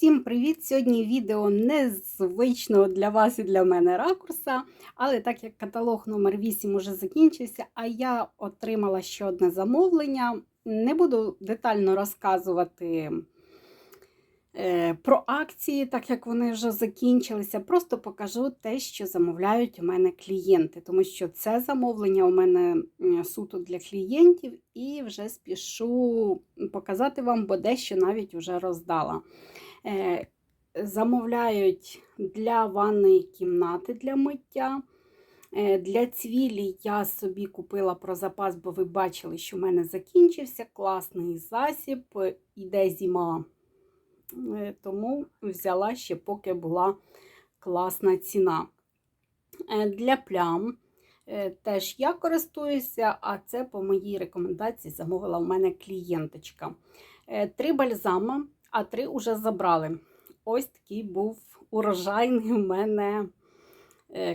Всім привіт! Сьогодні відео незвичного для вас і для мене ракурса, але так як каталог номер 8 уже закінчився, а я отримала ще одне замовлення. Не буду детально розказувати про акції, так як вони вже закінчилися. Просто покажу те, що замовляють у мене клієнти, тому що це замовлення у мене суто для клієнтів, і вже спішу показати вам, бо дещо навіть вже роздала. Е, Замовляють для ванної кімнати для миття. Е, Для цвілі я собі купила про запас, бо ви бачили, що в мене закінчився класний засіб, е, іде зима. Е, Тому взяла ще, поки була класна ціна. Е, Для плям е, теж я користуюся, а це по моїй рекомендації замовила в мене клієнточка. Три бальзами, а три вже забрали. Ось такий був урожайний у мене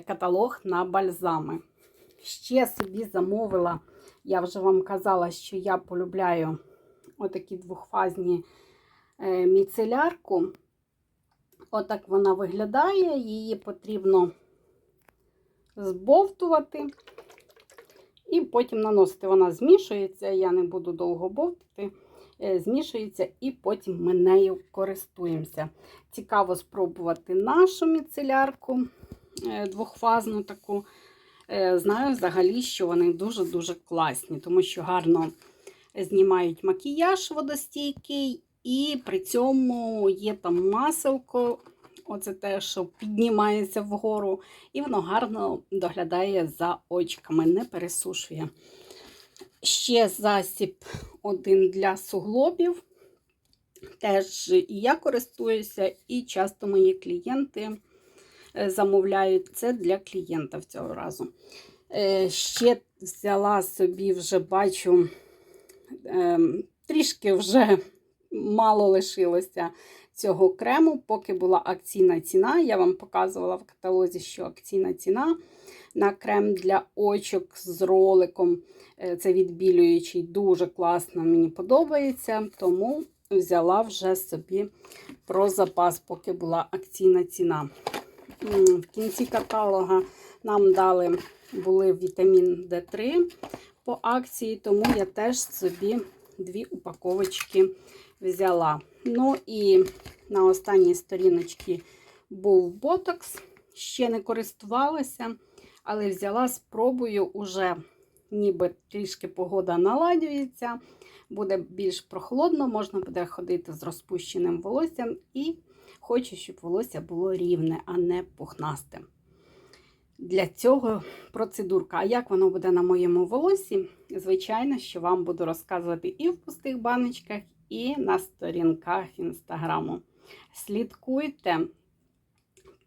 каталог на бальзами. Ще собі замовила, я вже вам казала, що я полюбляю отакі двохфазні міцелярку. Отак вона виглядає, її потрібно збовтувати і потім наносити. Вона змішується, я не буду довго бовтати. е, Змішується і потім ми нею користуємося. Цікаво спробувати нашу міцелярку е, двохфазну таку. Е, Знаю взагалі, що вони дуже-дуже класні, тому що гарно знімають макіяж водостійкий, і при цьому є там маселко, оце те, що піднімається вгору, і воно гарно доглядає за очками, не пересушує. Ще засіб один для суглобів. Теж і я користуюся, і часто мої клієнти е, замовляють це для клієнтів цього разу. Е, Ще взяла собі, вже бачу, ем, трішки вже мало лишилося цього крему, поки була акційна ціна. Я вам показувала в каталозі, що акційна ціна на крем для очок з роликом. Е, Це відбілюючий, дуже класно, мені подобається. Тому взяла вже собі про запас, поки була акційна ціна. В кінці каталога нам дали були вітамін D3 по акції, тому я теж собі дві упаковочки взяла. Ну і на останній сторіночці був ботокс. Ще не користувалася, але взяла спробую уже ніби трішки погода наладюється, буде більш прохолодно, можна буде ходити з розпущеним волоссям і хочу, щоб волосся було рівне, а не пухнасте. Для цього процедурка. А як воно буде на моєму волосі? Звичайно, що вам буду розказувати і в пустих баночках, і на сторінках інстаграму. Слідкуйте,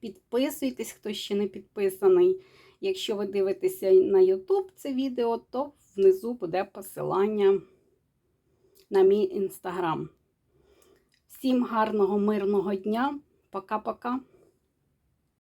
підписуйтесь, хто ще не підписаний. Якщо ви дивитеся на YouTube це відео, то внизу буде посилання на мій інстаграм. Всім гарного, мирного дня. Пока-пока.